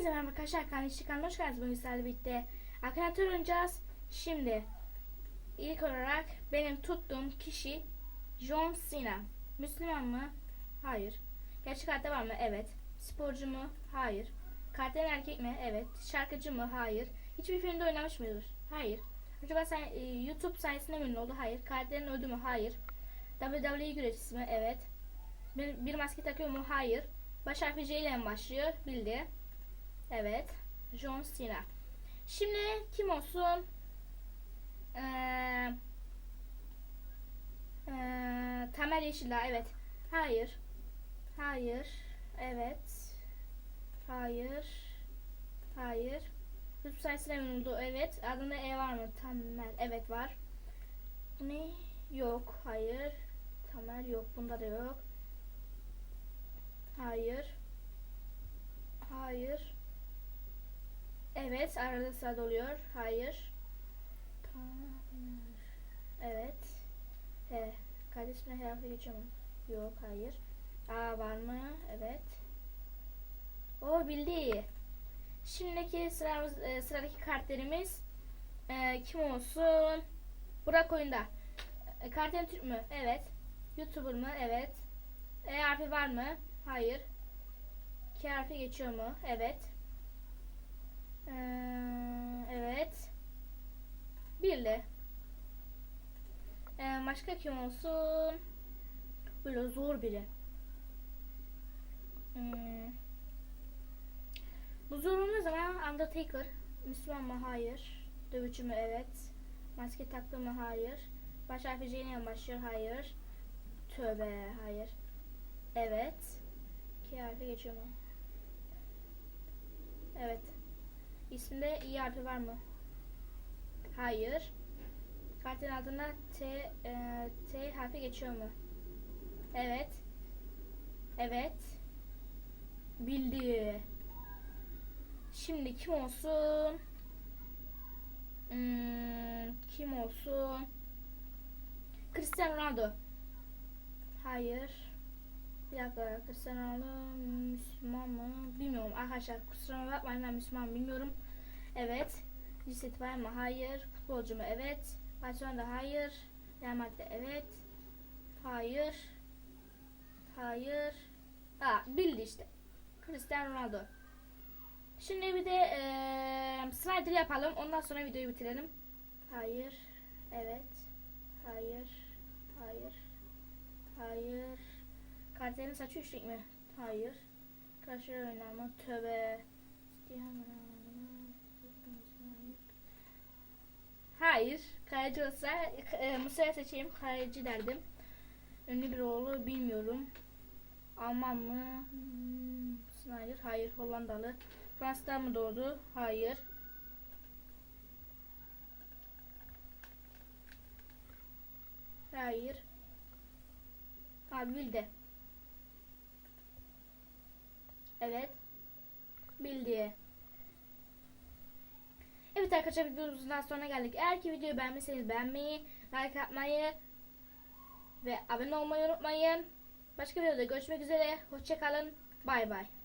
Hepinize merhaba arkadaşlar. Kanalıma çıkan hoş geldiniz. Bugün sizlerle birlikte Akinator oynayacağız. Şimdi ilk olarak benim tuttuğum kişi John Cena. Müslüman mı? Hayır. Gerçek hayatta var mı? Evet. Sporcu mu? Hayır. Karakterin erkek mi? Evet. Şarkıcı mı? Hayır. Hiçbir filmde oynamış mıdır? Hayır. Acaba sen, e, YouTube sayesinde mi oldu? Hayır. Karakterin öldü mü? Hayır. WWE güreşçisi mi? Evet. Bir, bir maske takıyor mu? Hayır. Baş harfi C ile mi başlıyor? Bildi. Evet. John Cena. Şimdi kim olsun? Ee, ee, Tamer Yeşilağ. Evet. Hayır. Hayır. Evet. Hayır. Hayır. Sayesinde memnundu. Evet. Adında E var mı? Tamer. Evet var. Ne? Yok. Hayır. Tamer yok. Bunda da yok. Hayır. Hayır. Evet. Arada sırada oluyor. Hayır. Evet. He. Kardeşime her harfi geçiyor mu? Yok. Hayır. A var mı? Evet. O bildi. Şimdiki sıramız, e, sıradaki kartlarımız e, kim olsun? Burak oyunda. E, Kartın Türk mü? Evet. YouTuber mı? Evet. E harfi var mı? Hayır. K harfi geçiyor mu? Evet. Ee, evet. Birli. Ee, başka kim olsun? Böyle zor biri. Hmm. Bu zor olmaz ama Undertaker. Müslüman mı? Hayır. Dövüşçü mü? Evet. Maske taktı mı? Hayır. Baş harfi mi başlıyor? Hayır. Tövbe. Hayır. Evet. K harfi geçiyor mu? Evet. İsminde i harfi var mı? Hayır. Kartın altında T e, T harfi geçiyor mu? Evet. Evet. Bildi. Şimdi kim olsun? Hmm, kim olsun? Cristiano Ronaldo. Hayır. Bir dakika Cristiano Ronaldo Müslüman mı? Bilmiyorum arkadaşlar kusura bakmayın ben Müslüman bilmiyorum. Evet. Cinsiyeti var mı? Hayır. Futbolcu mu? Evet. Barcelona'da hayır. Real Madrid'de evet. Hayır. Hayır. Aa bildi işte. Cristiano Ronaldo. Şimdi bir de eee slider yapalım. Ondan sonra videoyu bitirelim. Hayır. Evet. Hayır. Hayır. Hayır. Kartelin saçı üçlük mü? Hayır. Karşı oynar mı? Tövbe. Hayır. Kaleci olsa e, Musa'ya seçeyim. Kaleci derdim. Ünlü bir oğlu bilmiyorum. Alman mı? Hmm, Hayır. Hayır. Hollandalı. Fransa'da mı doğdu? Hayır. Hayır. Ha bildi. Evet. Bildi. Evet arkadaşlar videomuzun sonuna geldik. Eğer ki videoyu beğenmişseniz beğenmeyi, like atmayı ve abone olmayı unutmayın. Başka videoda görüşmek üzere. Hoşçakalın. Bay bay.